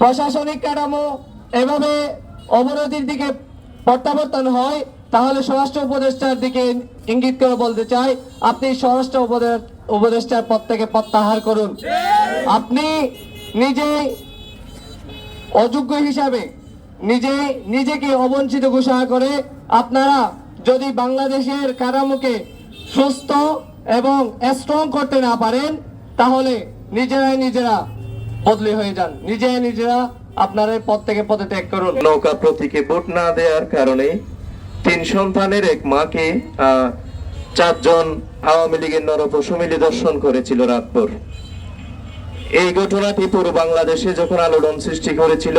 প্রশাসনিক কাঠামো এভাবে অবনতির দিকে প্রত্যাবর্তন হয়, তাহলে স্বরাষ্ট্র উপদেষ্টার দিকে ইঙ্গিত করে বলতে চাই, আপনি স্বরাষ্ট্র উপদেষ্টার পদ থেকে প্রত্যাহার করুন। আপনি নিজেই অযোগ্য হিসাবে নিজে নিজেকে অবঞ্চিত ঘোষণা করে আপনারা যদি বাংলাদেশের কারামুকে সুস্থ এবং স্ট্রং করতে না পারেন, তাহলে নিজেরাই নিজেরা বদলি হয়ে যান। নিজেরাই নিজেরা আপনারা পদ থেকে পদত্যাগ করুন। নৌকা প্রতীকে ভোট না দেওয়ার কারণে তিন সন্তানের এক মাকে চারজন আওয়ামী লীগের নরপশু মিলে দর্শন করেছিল রাতভর। এই ঘটনাটি পুরো বাংলাদেশে যখন আলোড়ন সৃষ্টি করেছিল,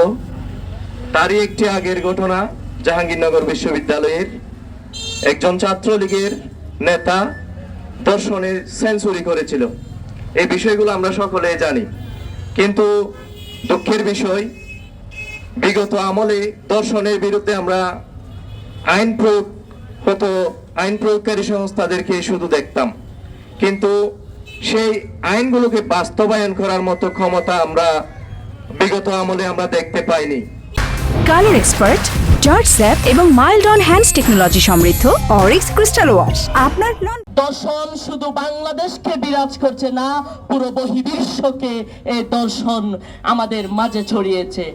তারই একটি আগের ঘটনা, জাহাঙ্গীরনগর বিশ্ববিদ্যালয়ের একজন ছাত্রলীগের নেতা দর্শনে সেঞ্চুরি করেছিল। এই বিষয়গুলো আমরা সকলে জানি। কিন্তু দুঃখের বিষয়, বিগত আমলে দর্শনের বিরুদ্ধে আমরা আইন প্রয়োগ হতো আইন প্রয়োগকারী সংস্থাদেরকে শুধু দেখতাম। কিন্তু সেই আইনগুলোকে বাস্তবায়ন করার মতো ক্ষমতা আমরা বিগত আমলে আমরা দেখতে পাইনি। কালার এক্সপার্ট জর্জ স্যাপ এবং মাইল্ড অন হ্যান্ডস টেকনোলজি সমৃদ্ধ অরিক্স ক্রিস্টাল ওয়াশ। আপনার দর্শন শুধু বাংলাদেশকে বিরাজ করছে না, পুরো বহির্বিশ্বকে এই দর্শন আমাদের মাঝে ছড়িয়েছে।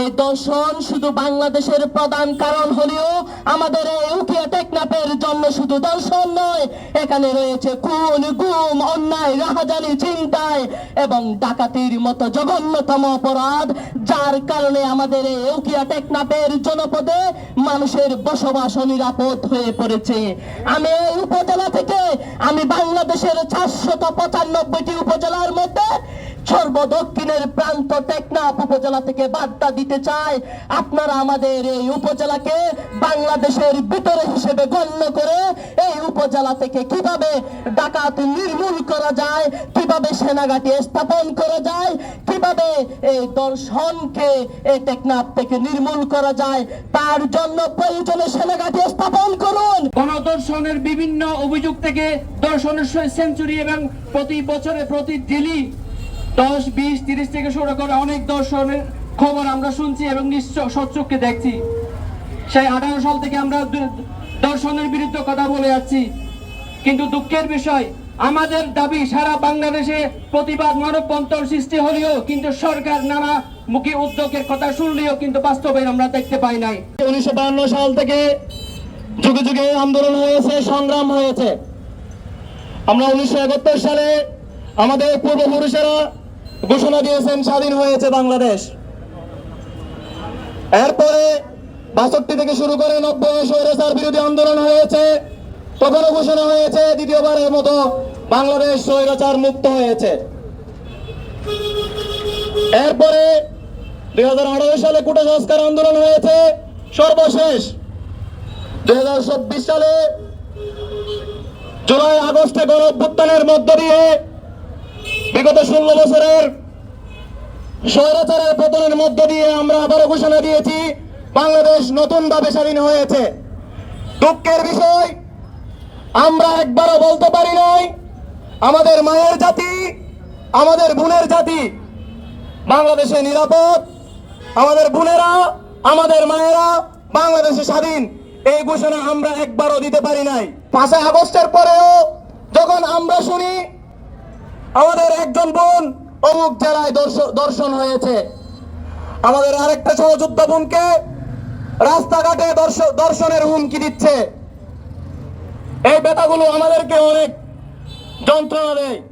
এই দর্শন শুধু বাংলাদেশের প্রধান কারণ হলেও আমাদের এই উকিয়া জন্য শুধু দর্শন নয়, এখানে রয়েছে খুন, গুম, অন্যায়, রাহাজানি চিন্তায় এবং ডাকাতির মতো জঘন্যতম অপরাধ, যার কারণে আমাদের এই উকিয়া টেকনাপের জনপদে মানুষের বসবাস নিরাপদ হয়ে পড়েছে। আমি উপজেলা থেকে, আমি বাংলাদেশের চারশত পঁচানব্বইটি উপজেলার মধ্যে সর্বদক্ষিণের প্রান্ত টেকনাফ উপজেলা থেকে বার্তা দিতে চাই আপনারা আমাদের এই উপজেলাকে বাংলাদেশের ভিতরে হিসেবে গণ্য করে এই উপজেলা থেকে কীভাবে ডাকাত নির্মূল করা যায়, কীভাবে সেনাঘাটি স্থাপন করা যায়, কীভাবে এই দর্শনকে এই টেকনাফ থেকে নির্মূল করা যায়, তার জন্য প্রয়োজনে সেনাঘাটি স্থাপন করুন। গণদর্শনের বিভিন্ন অভিযোগ থেকে দর্শনের সেঞ্চুরি এবং প্রতি বছরে প্রতি ডেলি দশ, বিশ, তিরিশ থেকে শুরু করে অনেক দর্শনের খবর আমরা শুনছি এবং নিশ্চয় সচক্ষে দেখছি। সেই আঠারো সাল থেকে আমরা দর্শনের বিরুদ্ধে কথা বলে যাচ্ছি। কিন্তু দুঃখের বিষয়, আমাদের দাবি সারা বাংলাদেশে প্রতিবাদ মানবপন্তর সৃষ্টি হলেও কিন্তু সরকার নানা মুখী উদ্যোগের কথা শুনলেও কিন্তু বাস্তবায়ন আমরা দেখতে পাই নাই। উনিশশো সাল থেকে যুগে যুগে আন্দোলন হয়েছে, সংগ্রাম হয়েছে। আমরা উনিশশো একাত্তর সালে আমাদের পূর্বপুরুষেরা ঘোষণা দিয়েছেন, স্বাধীন হয়েছে বাংলাদেশ। এরপরে বাষট্টি থেকে শুরু করে নব্বই স্বৈরাচার বিরোধী আন্দোলন হয়েছে। তখনও ঘোষণা হয়েছে, দ্বিতীয়বারের মতো বাংলাদেশ স্বৈরাচার মুক্ত হয়েছে। এরপরে দুই হাজার আঠারো সালে কোটা সংস্কার আন্দোলন হয়েছে, সর্বশেষ। দুই হাজার চব্বিশ সালে জুলাই আগস্টে গণ মধ্য দিয়ে বিগত ষোলো বছরের স্বৈরাচারের পতনের মধ্য দিয়ে আমরা আবারও ঘোষণা দিয়েছি, বাংলাদেশ নতুন ভাবে স্বাধীন হয়েছে। দুঃখের বিষয়, আমরা একবারও বলতে পারি নাই, আমাদের মায়ের জাতি, আমাদের বোনের জাতি বাংলাদেশে নিরাপদ, আমাদের বোনেরা, আমাদের মায়েরা বাংলাদেশে স্বাধীন। এই ঘোষণা আমরা একবারও দিতে পারি নাই। পাঁচই আগস্টের পরেও যখন আমরা শুনি আমাদের একজন বোন অমুক জেলায় দর্শ- দর্শন হয়েছে। আমাদের আরেকটা সহযোদ্ধা বোনকে রাস্তাঘাটে দর্শ- দর্শনের হুমকি দিচ্ছে। এই বেতাগুলো আমাদেরকে অনেক যন্ত্রণা দেয়।